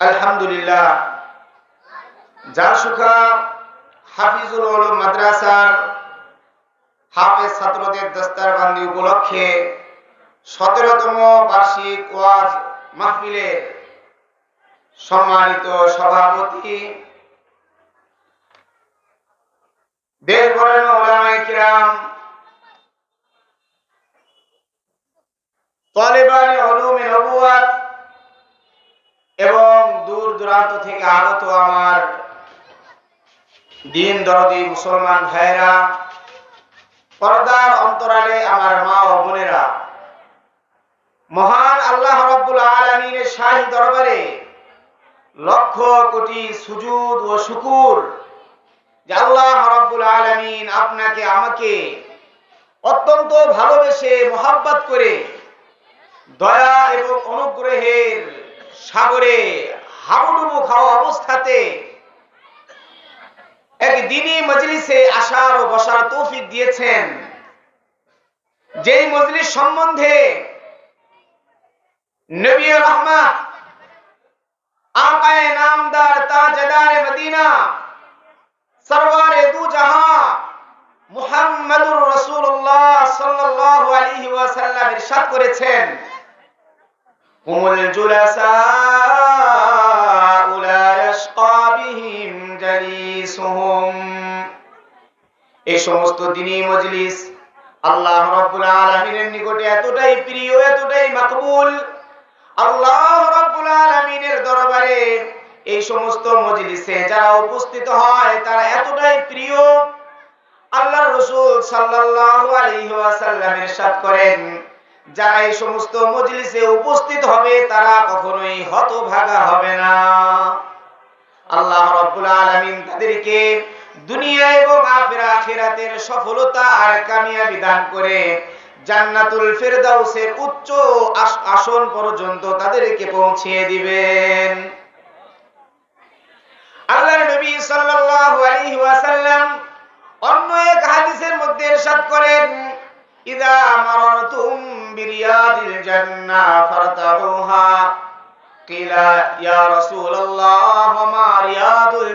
আলহামদুলিল্লাহ। জাসুখা হাফিজুল উলুম মাদ্রাসার হাফেজ ছাত্রদের দস্তারবান্দি উপলক্ষে সতেরোতম বার্ষিক ওয়াজ মাহফিলের সম্মানিত সভাপতি দেশ বরেণ্য ওলামায়ে কিরাম, তালেবান নবুয়াত এবং দূর দূরান্ত থেকে আগত আমার দিন দরদি মুসলমান ভাইয়েরা, পর্দার অন্তরালে আমার মা ও বোনেরা, মহান আল্লাহ রব্বুল আলমিনের শাহী দরবারে লক্ষ কোটি সুজুদ ও শুকুর যে আল্লাহ রব্বুল আলমিন আপনাকে, আমাকে অত্যন্ত ভালোবেসে মোহাব্বত করে দয়া এবং অনুগ্রহের সাগরে হাবুডুবু খাওয়া অবস্থাতে এক মজলিসে আসার ও বসার তৌফিক দিয়েছেন। মজলিস সম্বন্ধে নবী রহমান আকায়ে নামদার তাজদার মদিনা সরওয়ারে দু জাহাঁ মুহাম্মাদুর রাসূলুল্লাহ সাল্লাল্লাহু আলাইহি ওয়াসাল্লাম ইরশাদ করেছেন। হুমুল জুলাসা সমস্ত দিনই মজলিস আল্লাহ নিকটে এতটাই প্রিয়, এতটাই আল্লাহ দরবারে এই সমস্ত মজলিসে যারা উপস্থিত হয়, তারা এতটাই প্রিয়। আল্লাহ রসুল সাল্লাল্লাহু আলাইহি ওয়াসাল্লাম ইরশাদ করেন, যারা এই সমস্ত মজলিসে উপস্থিত হবে, তারা কখনোই হতভাগা হবে না। আল্লাহ রাব্বুল আলামিন তাদেরকে দুনিয়া এবং আখিরাতের সফলতা আর কামিয়াবি দান করে জান্নাতুল ফেরদাউসের উচ্চ আসন পর্যন্ত তাদেরকে পৌঁছিয়ে দিবেন। আল্লাহর নবী সাল্লাল্লাহু আলাইহি ওয়াসাল্লাম অন্য এক হাদিসের মধ্যে ইরশাদ করেন, ইদা মারারতুম বিরিয়াদিল জান্নাহ ফারতাউহা। কিলা, ইয়া রাসূলুল্লাহ।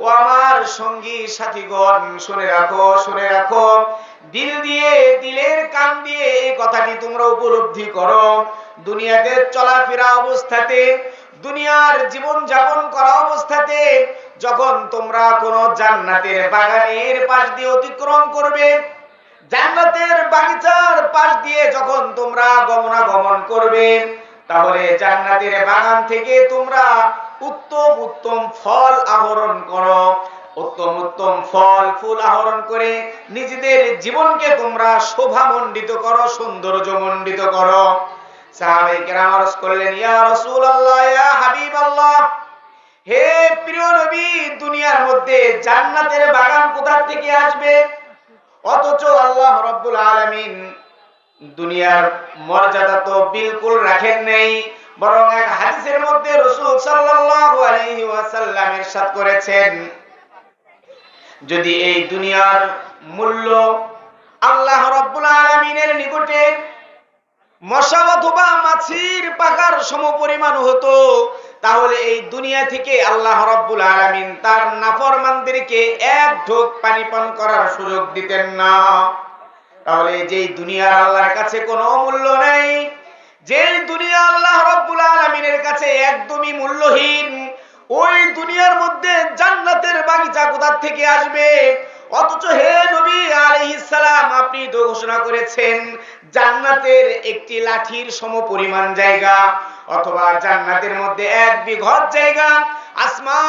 ও আমার সঙ্গী সাথীগণ, শুনে রাখো শুনে রাখো। দিল দিয়ে, দিলের কান দিয়ে এই কথাটি তোমরা উপলব্ধি করো। দুনিয়াতে চলাফেরা অবস্থাতে, দুনিয়ার জীবন যাপন করা অবস্থাতে যখন তোমরা কোন জান্নাতের বাগানের পাশ দিয়ে অতিক্রম করবে, জান্নাতের বাগিচার পাশ দিয়ে যখন তোমরা গমনাগমন করবে, তাহলে জান্নাতের বাগান থেকে তোমরা উত্তম উত্তম ফল আহরণ করো। উত্তম উত্তম ফল, ফুল আহরণ করে নিজেদের জীবনকে তোমরা শোভামণ্ডিত করো সৌন্দর্য মণ্ডিত করো দুনিয়ার মধ্যে জান্নাতের বাগান থেকে আসবে? অথচ আল্লাহ দুনিয়ার মর্যাদা তো বিলকুল রাখেন নেই। বরং এক হাদিসের মধ্যে রাসূল সাল্লাল্লাহু আলাইহি ওয়াসাল্লাম ইরশাদ করেছেন, যদি এই দুনিয়ার মূল্য আল্লাহ রাব্বুল আলামিনের নিকটে মশা অথবা মাছির পাকার সমপরিমাণ হতো, তাহলে এই দুনিয়া থেকে আল্লাহ রাব্বুল আলামিন তার নাফরমানদেরকে এক ঢোক পানি পান করার সুযোগ দিতেন না। তাহলে যেই দুনিয়ার আল্লাহর কাছে কোনো মূল্য নেই যেই দুনিয়া আল্লাহ রাব্বুল আলামিনের কাছে একদমই মূল্যহীন, ওই দুনিয়ার মধ্যে জান্নাতের বাগিচা কোথা থেকে আসবে? অথচ হে নবী আলাইহিস সালাম, আপনি তো ঘোষণা করেছেন জান্নাতের একটি লাঠির সম সমপরিমাণ জায়গা, অথবা জান্নাতের মধ্যে এক বিঘত জায়গা, আসমান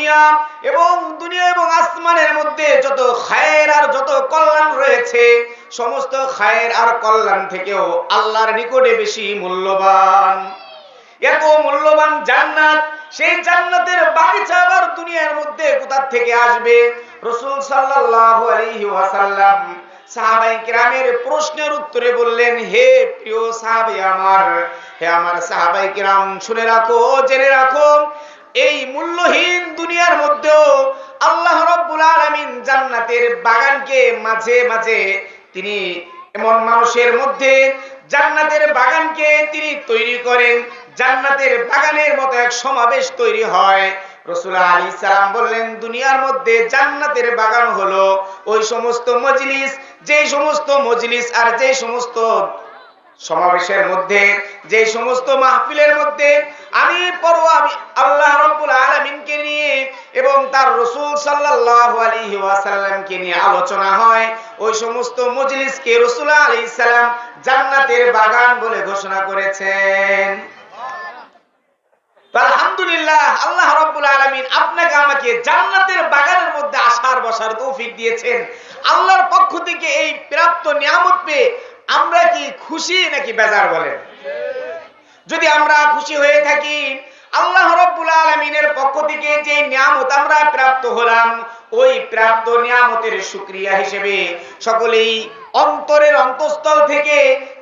দুনিয়া এবং দুনিয়া এবং আসমানের মধ্যে যত খায়ের আর যত কল্যাণ রয়েছে, সমস্ত খায়ের আর কল্যাণ থেকেও আল্লাহর নিকটে বেশি মূল্যবান। এত মূল্যবান জান্নাত, সেই জান্নাতের বাগিচা আবার দুনিয়ার মধ্যে কোথা থেকে আসবে? রসুল সাল্লাল্লাহু আলাইহি ওয়াসাল্লাম সাহাবাই কিরামের প্রশ্নের উত্তরে বললেন, হে প্রিয় সাহাবি আমার, হে আমার সাহাবাই কিরাম, শুনে রাখো, জেনে রাখো এই মূল্যহীন দুনিয়ার মধ্যেও আল্লাহ রব্বুল আলামিন জান্নাতের বাগানকে মাঝে মাঝে তিনি এমন মানুষের মধ্যে জান্নাতের বাগানকে তিনি তৈরি করেন। জান্নাতের বাগানের মতো এক সমাবেশ তৈরি হয়। রসুল আলী সালাম বললেন, দুনিয়ার মধ্যে জান্নাতের বাগান হলো ওই সমস্ত মজলিস যে সমস্ত মজলিস আর যে সমস্ত সমাবেশের মধ্যে যে সমস্ত মাহফিলের মধ্যে আমি আমি আল্লাহ রব্বুল আলামিনকে নিয়ে এবং তার রসুল সাল্লাল্লাহু আলাইহি ওয়াসাল্লামকে নিয়ে আলোচনা হয়, ওই সমস্ত মজলিসকে রসুল আলাইহিস সালাম জান্নাতের বাগান বলে ঘোষণা করেছেন। আলহামদুলিল্লাহ, আল্লাহ আল্লাহর পক্ষ থেকে এই প্রাপ্ত নিয়ামত পেয়ে আমরা কি খুশি নাকি বেজার বলেন? যদি আমরা খুশি হয়ে থাকি, আল্লাহ রব্বুল আলমিনের পক্ষ থেকে যে নিয়ামত আমরা প্রাপ্ত হলাম, ওই প্রাপ্ত নিয়ামতের সুক্রিয়া হিসেবে সকলেই অন্তরের অন্তঃস্থল থেকে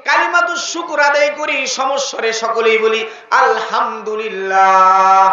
কালিমাতু শুকুর আদায় করি। সমস্বরে সকলেই বলি, আলহামদুলিল্লাহ।